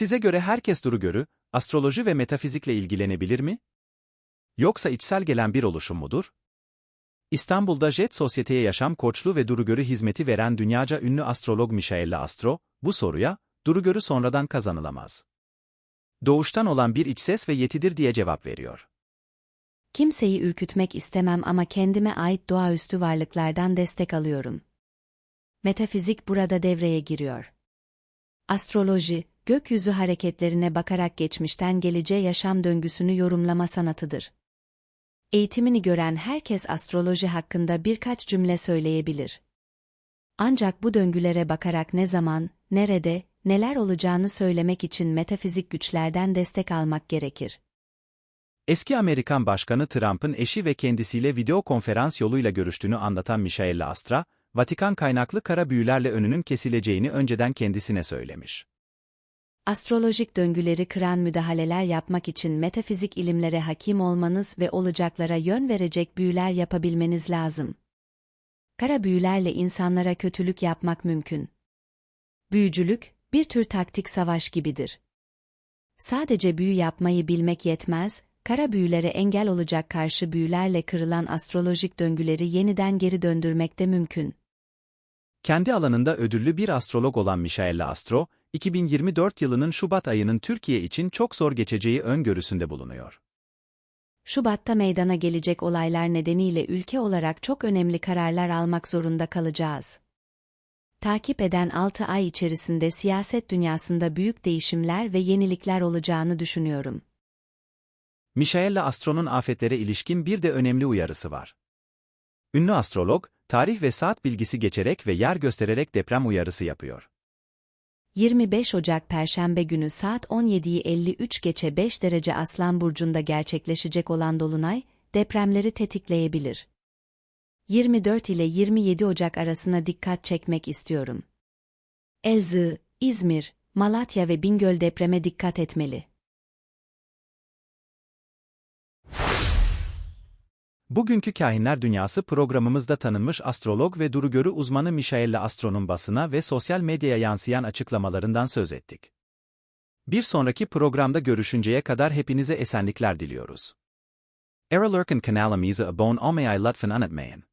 Size göre herkes duru görü, astroloji ve metafizikle ilgilenebilir mi? Yoksa içsel gelen bir oluşum mudur? İstanbul'da Jet Sosyete'ye yaşam koçluğu ve durugörü hizmeti veren dünyaca ünlü astrolog Michaela Astro, bu soruya, durugörü sonradan kazanılamaz. Doğuştan olan bir iç ses ve yetidir diye cevap veriyor. Kimseyi ürkütmek istemem ama kendime ait doğaüstü varlıklardan destek alıyorum. Metafizik burada devreye giriyor. Astroloji, gökyüzü hareketlerine bakarak geçmişten geleceğe yaşam döngüsünü yorumlama sanatıdır. Eğitimini gören herkes astroloji hakkında birkaç cümle söyleyebilir. Ancak bu döngülere bakarak ne zaman, nerede, neler olacağını söylemek için metafizik güçlerden destek almak gerekir. Eski Amerikan Başkanı Trump'ın eşi ve kendisiyle video konferans yoluyla görüştüğünü anlatan Michaela Astra, Vatikan kaynaklı kara büyülerle önünün kesileceğini önceden kendisine söylemiş. Astrolojik döngüleri kıran müdahaleler yapmak için metafizik ilimlere hakim olmanız ve olacaklara yön verecek büyüler yapabilmeniz lazım. Kara büyülerle insanlara kötülük yapmak mümkün. Büyücülük, bir tür taktik savaş gibidir. Sadece büyü yapmayı bilmek yetmez, kara büyülere engel olacak karşı büyülerle kırılan astrolojik döngüleri yeniden geri döndürmek de mümkün. Kendi alanında ödüllü bir astrolog olan Michaela Astro, 2024 yılının Şubat ayının Türkiye için çok zor geçeceği öngörüsünde bulunuyor. Şubat'ta meydana gelecek olaylar nedeniyle ülke olarak çok önemli kararlar almak zorunda kalacağız. Takip eden 6 ay içerisinde siyaset dünyasında büyük değişimler ve yenilikler olacağını düşünüyorum. Michaela Astro'nun afetlere ilişkin bir de önemli uyarısı var. Ünlü astrolog, tarih ve saat bilgisi geçerek ve yer göstererek deprem uyarısı yapıyor. 25 Ocak Perşembe günü saat 17'yi 53 geçe 5 derece Aslan Burcu'nda gerçekleşecek olan Dolunay, depremleri tetikleyebilir. 24 ile 27 Ocak arasına dikkat çekmek istiyorum. Elzı, İzmir, Malatya ve Bingöl depreme dikkat etmeli. Bugünkü Kahinler Dünyası programımızda tanınmış astrolog ve durugörü uzmanı Michaela Astro'nun basına ve sosyal medyaya yansıyan açıklamalarından söz ettik. Bir sonraki programda görüşünceye kadar hepinize esenlikler diliyoruz. Era lurken kanalımıza abone olmayı lütfen unutmayın.